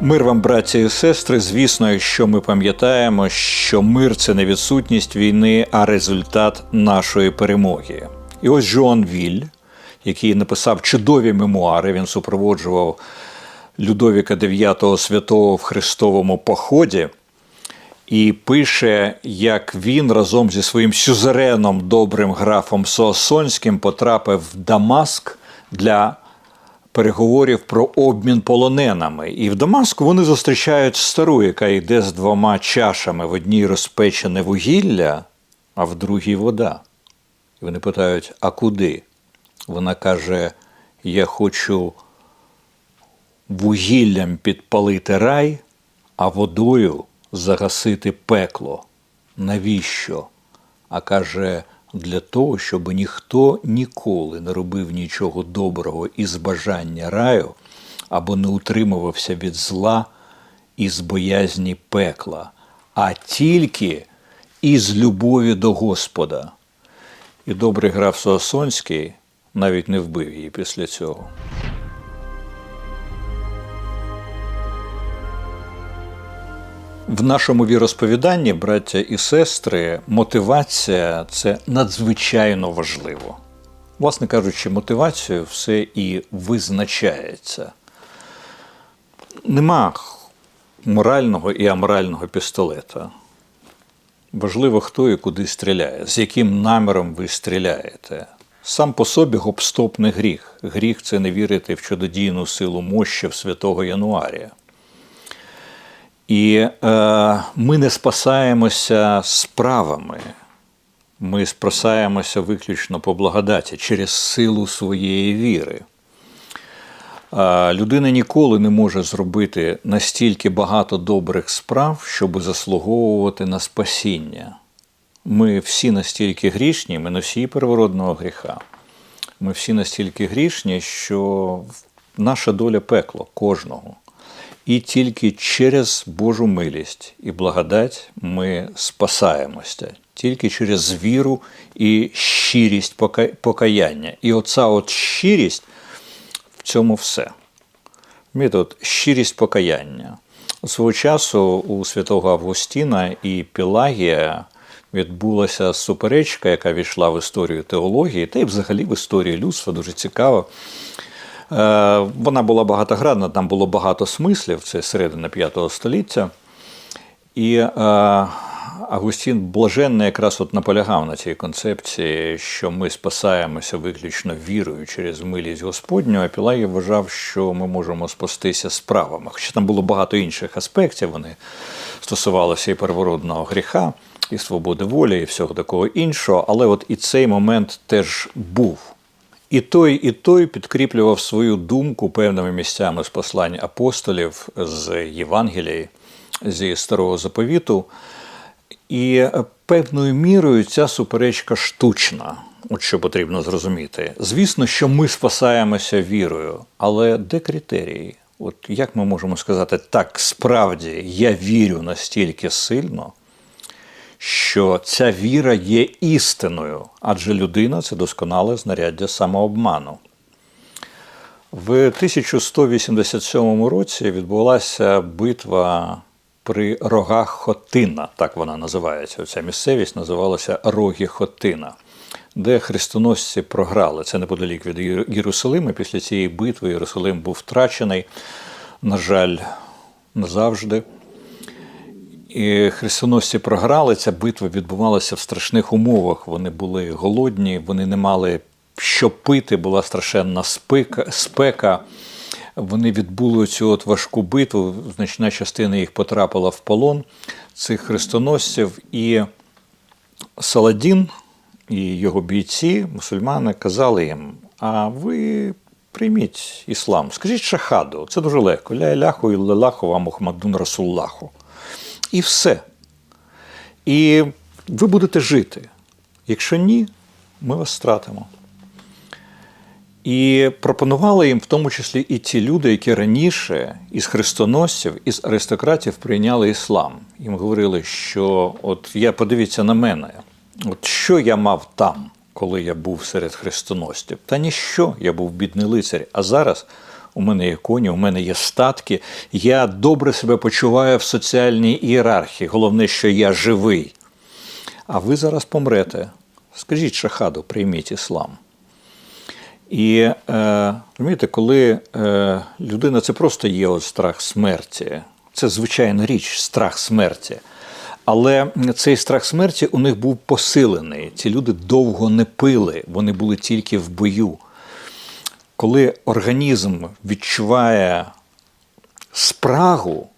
Мир вам, браті і сестри. Звісно, якщо ми пам'ятаємо, що мир це не відсутність війни, а результат нашої перемоги. І ось Жуан Віль, який написав чудові мемуари, він супроводжував Людовіка IX святого в Христовому поході. І пише, як він разом зі своїм сюзереном, добрим графом Соосонським потрапив в Дамаск для переговорів про обмін полоненами. І в Дамаску вони зустрічають стару, яка йде з двома чашами: в одній розпечене вугілля, а в другій вода. І вони питають: а куди? Вона каже: Я хочу вугіллям підпалити рай, а водою загасити пекло. Навіщо? А каже, для того, щоб ніхто ніколи не робив нічого доброго із бажання раю або не утримувався від зла із боязні пекла, а тільки із любові до Господа. І добрий граф Суасонський навіть не вбив її після цього. В нашому віросповіданні, браття і сестри, мотивація це надзвичайно важливо. Власне кажучи, мотивацією все і визначається. Нема морального і аморального пістолета. Важливо, хто і куди стріляє, з яким наміром ви стріляєте. Сам по собі гоп-стоп не гріх. Гріх це не вірити в чудодійну силу мощів святого Януарія. І е, ми не спасаємося справами, ми спасаємося виключно по благодаті через силу своєї віри. Е, людина ніколи не може зробити настільки багато добрих справ, щоб заслуговувати на спасіння. Ми всі настільки грішні, ми носії первородного гріха. Ми всі настільки грішні, що наша доля пекло кожного. І тільки через Божу милість і благодать ми спасаємося, тільки через віру і щирість покаяння. І оця от щирість в цьому все. Метод щирість покаяння. Свого часу у святого Августіна і Пілагія відбулася суперечка, яка війшла в історію теології, та й взагалі в історію людства дуже цікаво. Вона була багатогранна, там було багато смислів, це середина V століття. І Агустін Блаженний якраз от наполягав на цій концепції, що ми спасаємося виключно вірою через милість Господню, а Пілагій вважав, що ми можемо спастися справами. Хоча там було багато інших аспектів, вони стосувалися і первородного гріха, і свободи волі, і всього такого іншого. Але от і цей момент теж був. І той, і той підкріплював свою думку певними місцями з послань апостолів з Євангелії зі старого заповіту. І певною мірою ця суперечка штучна, от що потрібно зрозуміти. Звісно, що ми спасаємося вірою, але де критерії? От як ми можемо сказати, так справді я вірю настільки сильно що ця віра є істиною, адже людина це досконале знаряддя самообману. В 1187 році відбулася битва при рогах Хотина, так вона називається. Ця місцевість називалася Роги Хотина, де хрестоносці програли. Це неподалік від Єрусалима. Після цієї битви Єрусалим був втрачений, на жаль, назавжди. Хрестоносці програли. Ця битва відбувалася в страшних умовах. Вони були голодні, вони не мали що пити, була страшенна спека. спека. Вони відбули цю от важку битву. Значна частина їх потрапила в полон цих хрестоносців. І Саладін і його бійці, мусульмани, казали їм: а ви прийміть іслам, скажіть шахаду, це дуже легко. Ля іляху і лелаху вам Мухаммадун Расуллаху. І все. І ви будете жити. Якщо ні, ми вас стратимо. І пропонували їм, в тому числі, і ті люди, які раніше із хрестоносців, із аристократів прийняли іслам. Їм говорили, що от я подивіться на мене, от що я мав там, коли я був серед хрестоносців? Та ніщо, я був бідний лицар. А зараз у мене є коні, у мене є статки. Я добре себе почуваю в соціальній ієрархії. Головне, що я живий. А ви зараз помрете. Скажіть шахаду, прийміть іслам. І е, розумієте, коли е, людина це просто є от страх смерті, це звичайна річ, страх смерті. Але цей страх смерті у них був посилений. Ці люди довго не пили, вони були тільки в бою. Коли організм відчуває спрагу,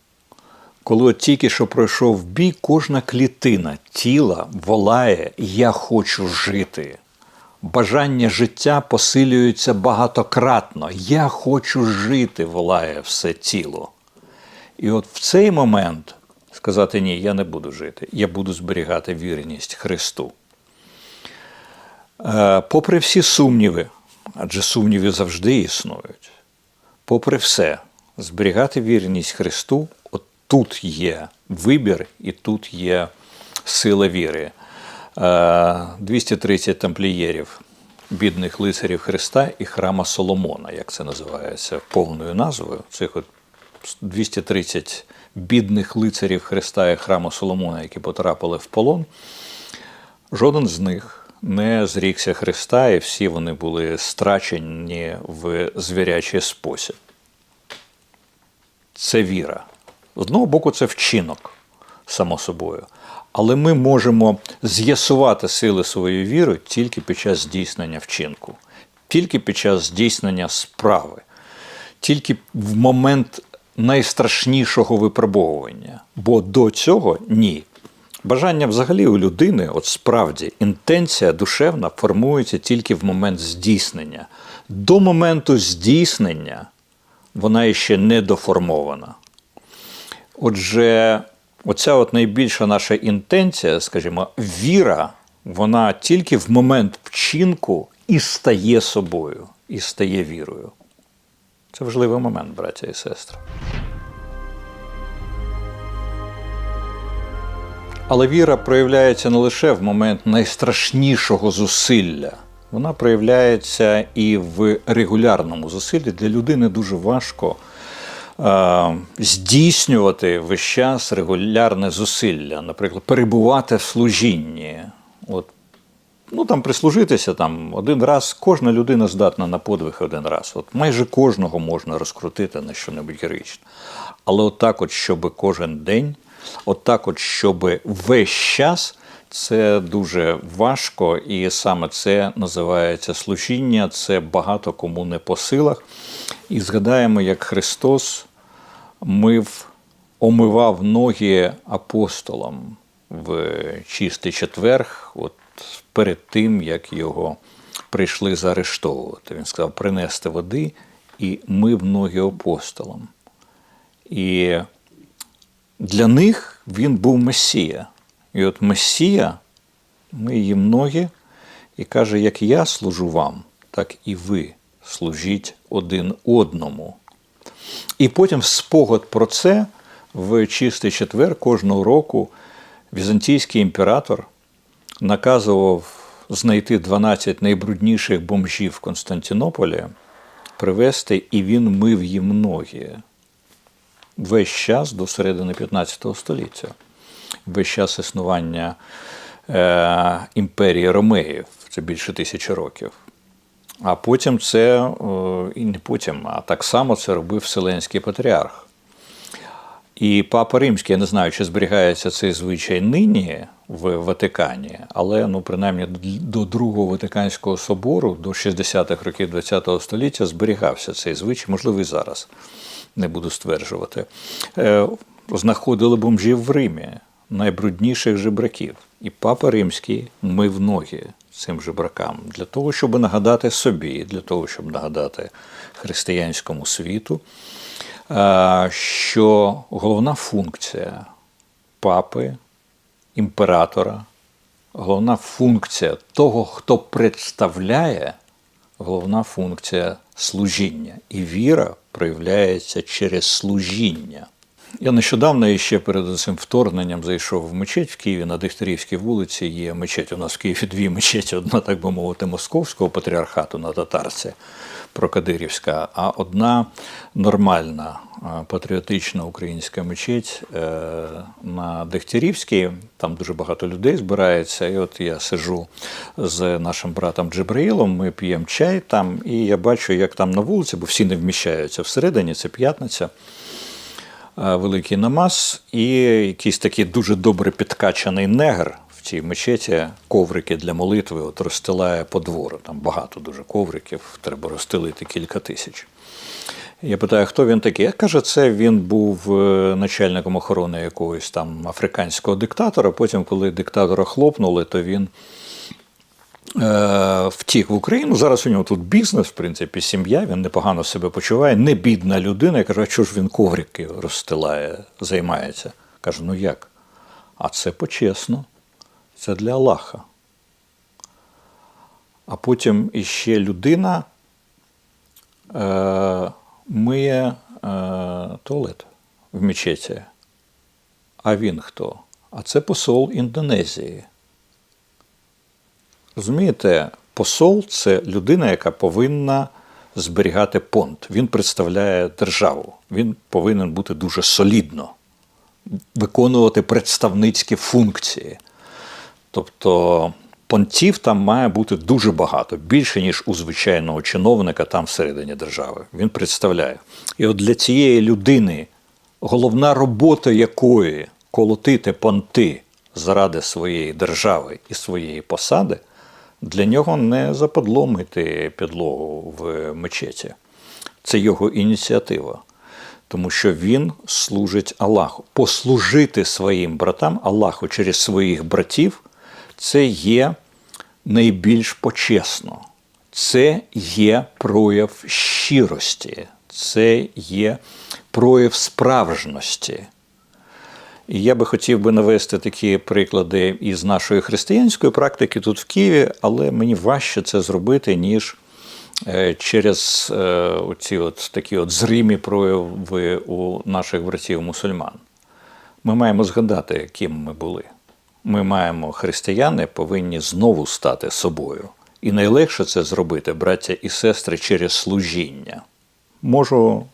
коли от тільки що пройшов бій, кожна клітина тіла волає Я хочу жити. Бажання життя посилюється багатократно. Я хочу жити, волає все тіло. І от в цей момент сказати ні, я не буду жити, я буду зберігати вірність Христу. Е, попри всі сумніви, адже сумніви завжди існують, попри все, зберігати вірність Христу, от тут є вибір і тут є сила віри. 230 тамплієрів, бідних лицарів Христа і храма Соломона, як це називається повною назвою. Цих от 230 бідних лицарів Христа і храму Соломона, які потрапили в полон. Жоден з них не зрікся Христа, і всі вони були страчені в звірячий спосіб. Це віра. З одного боку, це вчинок, само собою. Але ми можемо з'ясувати сили своєї віри тільки під час здійснення вчинку, тільки під час здійснення справи, тільки в момент найстрашнішого випробовування. Бо до цього ні. Бажання взагалі у людини, от справді, інтенція душевна формується тільки в момент здійснення. До моменту здійснення вона ще не доформована. Отже, оця от найбільша наша інтенція, скажімо, віра, вона тільки в момент вчинку і стає собою, і стає вірою. Це важливий момент, браття і сестри. Але віра проявляється не лише в момент найстрашнішого зусилля. Вона проявляється і в регулярному зусиллі. Для людини дуже важко е, здійснювати весь час регулярне зусилля, наприклад, перебувати в служінні. От, ну там прислужитися там один раз, кожна людина здатна на подвиг один раз. От майже кожного можна розкрутити на що-небудь героїчне. Але отак, от, щоб кожен день, отак, от, щоб весь час. Це дуже важко, і саме це називається служіння. Це багато кому не по силах. І згадаємо, як Христос мив, омивав ноги апостолам в чистий четверг, от перед тим, як його прийшли заарештовувати. Він сказав: принести води і мив ноги апостолам. І для них він був Месія. І от Месія ми їм ноги і каже, як я служу вам, так і ви служіть один одному. І потім спогад про це в чистий четвер кожного року візантійський імператор наказував знайти 12 найбрудніших бомжів в Константинополі, привезти, і він мив їм ноги весь час до середини 15 століття, весь час існування е, імперії Ромеїв, це більше тисячі років. А потім це, і не потім, а так само це робив Вселенський патріарх. І Папа Римський, я не знаю, чи зберігається цей звичай нині в Ватикані, але ну, принаймні до Другого Ватиканського собору, до 60-х років ХХ століття, зберігався цей звичай, можливо, і зараз не буду стверджувати. Е, знаходили бомжів в Римі, найбрудніших жебраків. І Папа Римський мив ноги цим жебракам для того, щоб нагадати собі, для того, щоб нагадати християнському світу, е, що головна функція папи, імператора, головна функція того, хто представляє, головна функція служіння. І віра проявляється через служіння. Я нещодавно ще перед цим вторгненням зайшов в мечеть в Києві на Дегтярівській вулиці. Є мечеть. У нас в Києві дві мечеті. Одна, так би мовити, московського патріархату на татарці прокадирівська, а одна нормальна патріотична українська мечеть е, на Дегтярівській. Там дуже багато людей збирається. І от я сижу з нашим братом Джебраїлом, ми п'ємо чай там, і я бачу, як там на вулиці, бо всі не вміщаються всередині, це п'ятниця. Е, Великий намаз, і якийсь такий дуже добре підкачаний негр в цій мечеті коврики для молитви от розстилає по двору. Там багато дуже ковриків, треба розстелити кілька тисяч. Я питаю, хто він такий? Каже, це він був е, начальником охорони якогось там африканського диктатора. Потім, коли диктатора хлопнули, то він втік в Україну. Зараз у нього тут бізнес, в принципі, сім'я, він непогано себе почуває, не бідна людина. Я кажу, а чого ж він коврики розстилає, займається? Кажу, ну як? А це почесно, це для Аллаха. А потім іще людина е, миє е, туалет в мечеті. А він хто? А це посол Індонезії. Розумієте, посол це людина, яка повинна зберігати понт. Він представляє державу. Він повинен бути дуже солідно, виконувати представницькі функції. Тобто понтів там має бути дуже багато, більше, ніж у звичайного чиновника там всередині держави. Він представляє. І от для цієї людини головна робота якої колотити понти заради своєї держави і своєї посади, для нього не западло мити підлогу в мечеті. Це його ініціатива. Тому що він служить Аллаху. Послужити своїм братам Аллаху через своїх братів це є найбільш почесно. Це є прояв щирості, це є прояв справжності. І я би хотів би навести такі приклади із нашої християнської практики тут в Києві, але мені важче це зробити, ніж е, через е, оці от такі от зримі прояви у наших братів мусульман. Ми маємо згадати, ким ми були. Ми маємо християни повинні знову стати собою. І найлегше це зробити, браття і сестри, через служіння. Можу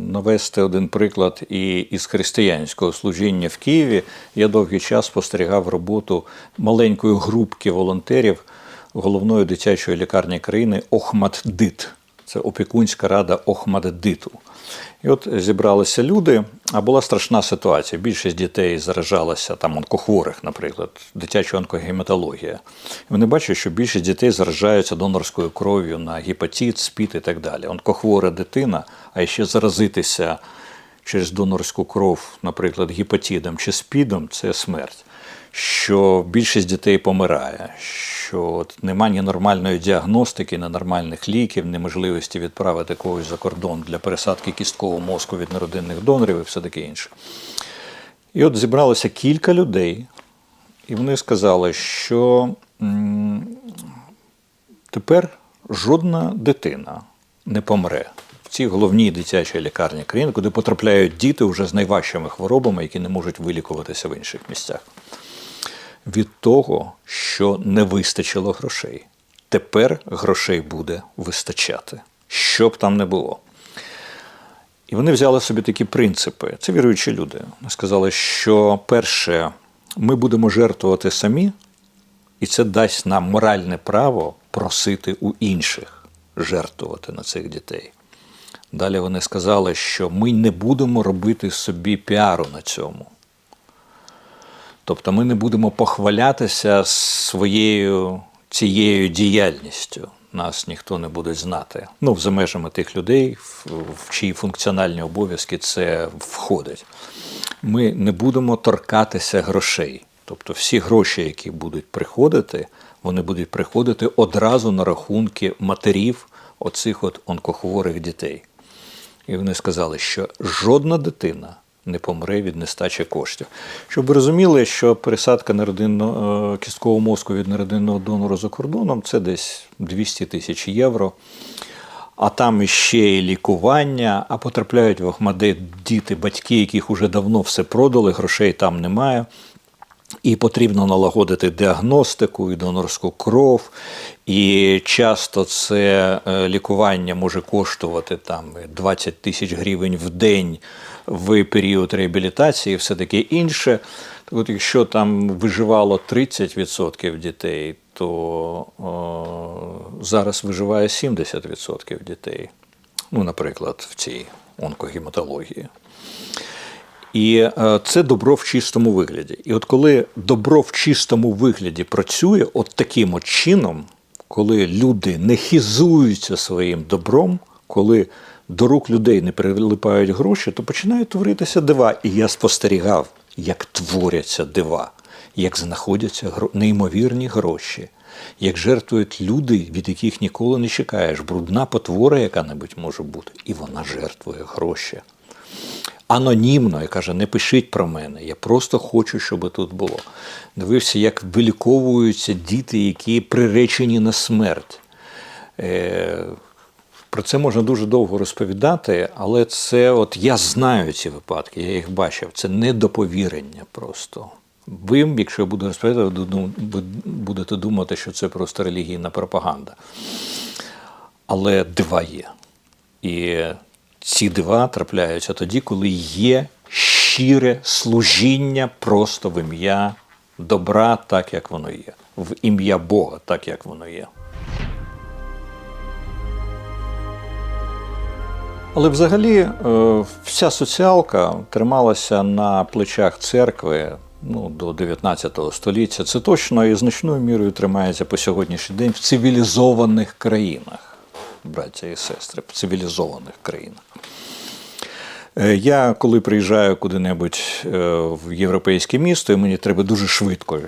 навести один приклад і із християнського служіння в Києві. Я довгий час спостерігав роботу маленької групки волонтерів головної дитячої лікарні країни Охмаддит. Це опікунська рада Охмаддиту. І от зібралися люди, а була страшна ситуація. Більшість дітей заражалася там онкохворих, наприклад, дитяча онкогематологія. І вони бачать, що більшість дітей заражаються донорською кров'ю на гепатит, спід і так далі. Онкохвора дитина, а ще заразитися через донорську кров, наприклад, гепатидом чи спідом це смерть. Що більшість дітей помирає, що от нема ні нормальної діагностики, ні нормальних ліків, ні можливості відправити когось за кордон для пересадки кісткового мозку від неродинних донорів і все таке інше. І от зібралося кілька людей, і вони сказали, що тепер жодна дитина не помре в цій головній дитячій лікарні країни, куди потрапляють діти вже з найважчими хворобами, які не можуть вилікуватися в інших місцях. Від того, що не вистачило грошей. Тепер грошей буде вистачати, що б там не було. І вони взяли собі такі принципи. Це віруючі люди. Вони сказали, що перше, ми будемо жертвувати самі, і це дасть нам моральне право просити у інших жертвувати на цих дітей. Далі вони сказали, що ми не будемо робити собі піару на цьому. Тобто ми не будемо похвалятися своєю цією діяльністю. Нас ніхто не буде знати. Ну, за межами тих людей, в, чиї функціональні обов'язки це входить. Ми не будемо торкатися грошей. Тобто всі гроші, які будуть приходити, вони будуть приходити одразу на рахунки матерів оцих от онкохворих дітей. І вони сказали, що жодна дитина не помре від нестачі коштів. Щоб ви розуміли, що пересадка неродинного е, кісткового мозку від неродинного донора за кордоном це десь 200 тисяч євро. а там іще і лікування, а потрапляють в Ахмадит діти, батьки, яких уже давно все продали, грошей там немає. І потрібно налагодити діагностику і донорську кров. І часто це е, лікування може коштувати там 20 тисяч гривень в день в період реабілітації і все таке інше. Так От якщо там виживало 30% дітей, то о, зараз виживає 70% дітей. Ну, наприклад, в цій онкогематології. І е, це добро в чистому вигляді. І от коли добро в чистому вигляді працює, от таким от чином, коли люди не хизуються своїм добром, коли до рук людей не прилипають гроші, то починають творитися дива. І я спостерігав, як творяться дива, як знаходяться неймовірні гроші, як жертвують люди, від яких ніколи не чекаєш. Брудна потвора, яка-небудь може бути, і вона жертвує гроші анонімно і каже: не пишіть про мене, я просто хочу, щоб тут було. Дивився, як виліковуються діти, які приречені на смерть. Е, Про це можна дуже довго розповідати, але це от я знаю ці випадки, я їх бачив. Це не доповірення просто. Ви, якщо я буду розповідати, ви будете думати, що це просто релігійна пропаганда. Але дива є. І ці дива трапляються тоді, коли є щире служіння просто в ім'я добра, так як воно є, в ім'я Бога, так як воно є. Але взагалі е, вся соціалка трималася на плечах церкви ну, до 19 століття. Це точно і значною мірою тримається по сьогоднішній день в цивілізованих країнах, браття і сестри, цивілізованих країнах. Е, Я коли приїжджаю куди-небудь е, в європейське місто, і мені треба дуже швидко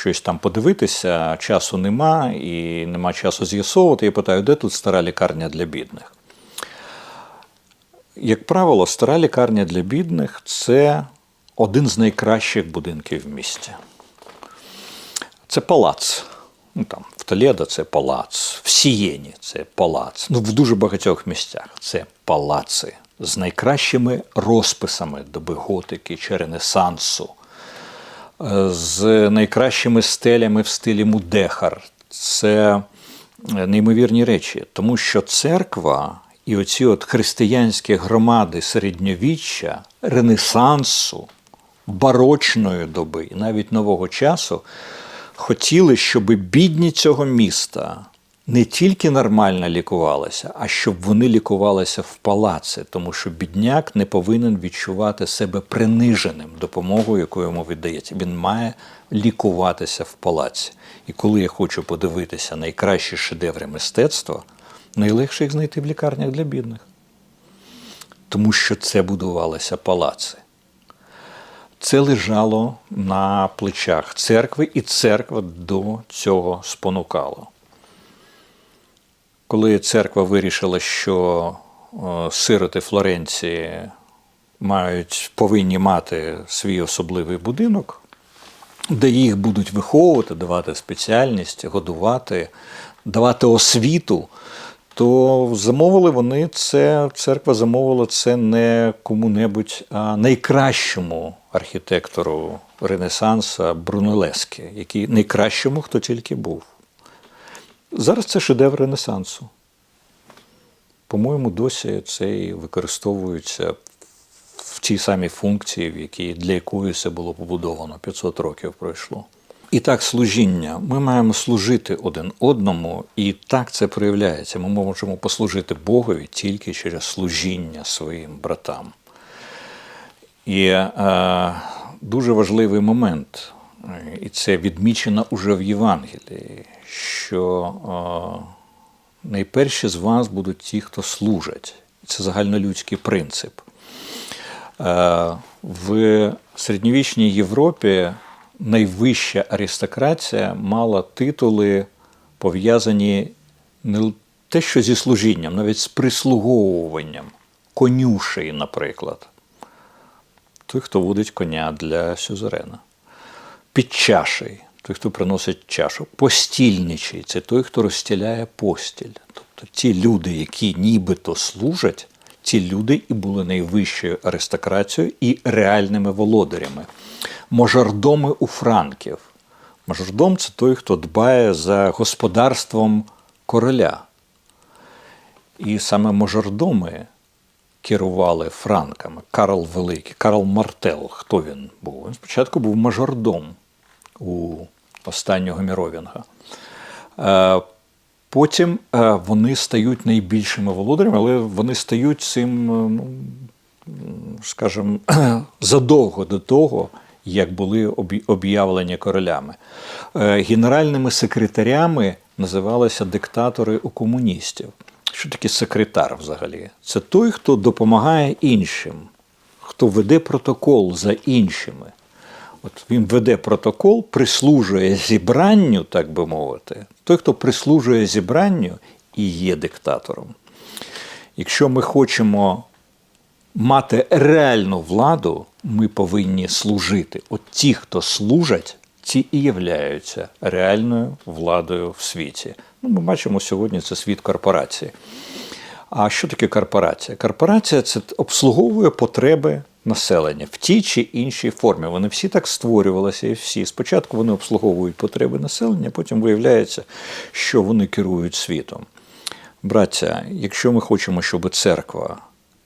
щось там подивитися, часу нема і нема часу з'ясовувати. Я питаю, де тут стара лікарня для бідних? Як правило, стара лікарня для бідних це один з найкращих будинків в місті. Це палац. Ну, там, в Толедо це палац, в Сієні це палац. Ну, в дуже багатьох місцях це палаци з найкращими розписами доби готики чи Ренесансу, е, з найкращими стелями в стилі Мудехар. Це е, неймовірні речі, тому що церква і оці от християнські громади середньовіччя, Ренесансу, барочної доби і навіть нового часу хотіли, щоб бідні цього міста не тільки нормально лікувалися, а щоб вони лікувалися в палаці, тому що бідняк не повинен відчувати себе приниженим допомогою, яку йому віддається. Він має лікуватися в палаці. І коли я хочу подивитися найкращі шедеври мистецтва, найлегше їх знайти в лікарнях для бідних. Тому що це будувалися палаци. Це лежало на плечах церкви, і церква до цього спонукала. Коли церква вирішила, що е, сироти Флоренції мають, повинні мати свій особливий будинок, де їх будуть виховувати, давати спеціальність, годувати, давати освіту, то замовили вони це, церква замовила це не кому-небудь, а найкращому архітектору Ренесанса Брунелескі, який найкращому, хто тільки був. Зараз це шедевр Ренесансу. По-моєму, досі це і використовується в тій самій функції, в якій, для якої це було побудовано 500 років пройшло. І так, служіння. Ми маємо служити один одному, і так це проявляється. Ми можемо послужити Богові тільки через служіння своїм братам. І е, дуже важливий момент, і це відмічено уже в Євангелії, що е, найперші з вас будуть ті, хто служать. Це загальнолюдський принцип. Е, В середньовічній Європі найвища аристократія мала титули, пов'язані не те, що зі служінням, навіть з прислуговуванням, конюшей, наприклад. Той, хто водить коня для сюзерена. Підчаший той, хто приносить чашу. Постільничий це той, хто розстіляє постіль. Тобто ті люди, які нібито служать, ті люди і були найвищою аристократією і реальними володарями. Мажордоми у франків. Мажордом це той, хто дбає за господарством короля. І саме мажордоми керували франками. Карл Великий, Карл Мартел. Хто він був? Він спочатку був мажордом у останнього Міровінга. Потім е, вони стають найбільшими володарями, але вони стають цим, е, ну, скажімо, задовго до того, як були об'явлені королями. Е, Генеральними секретарями називалися диктатори у комуністів. Що таке секретар взагалі? Це той, хто допомагає іншим, хто веде протокол за іншими. От він веде протокол, прислужує зібранню, так би мовити. Той, хто прислужує зібранню, і є диктатором. Якщо ми хочемо мати реальну владу, ми повинні служити. От ті, хто служать, ті і являються реальною владою в світі. Ну, ми бачимо сьогодні це світ корпорації. А що таке корпорація? Корпорація це обслуговує потреби населення в тій чи іншій формі. Вони всі так створювалися і всі. Спочатку вони обслуговують потреби населення, потім виявляється, що вони керують світом. Браття, якщо ми хочемо, щоб церква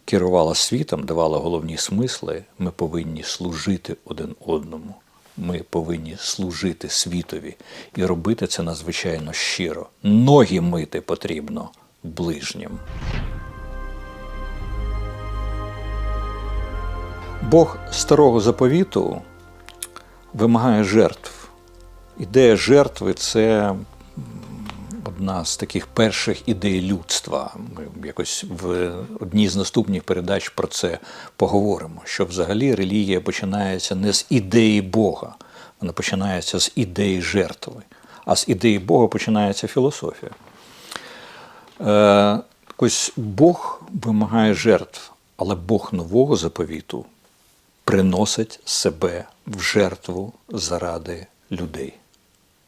керувала світом, давала головні смисли, ми повинні служити один одному. Ми повинні служити світові і робити це надзвичайно щиро. Ноги мити потрібно ближнім. Бог старого заповіту вимагає жертв. Ідея жертви це одна з таких перших ідей людства. Ми якось в одній з наступних передач про це поговоримо. Що взагалі релігія починається не з ідеї Бога, вона починається з ідеї жертви. А з ідеї Бога починається філософія. Е, ось Бог вимагає жертв, але Бог нового заповіту приносить себе в жертву заради людей.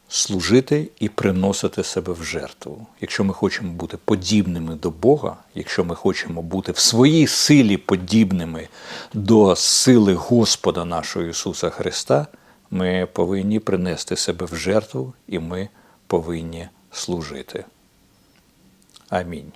Служити і приносити себе в жертву. Якщо ми хочемо бути подібними до Бога, якщо ми хочемо бути в своїй силі подібними до сили Господа нашого Ісуса Христа, ми повинні принести себе в жертву і ми повинні служити. Амінь.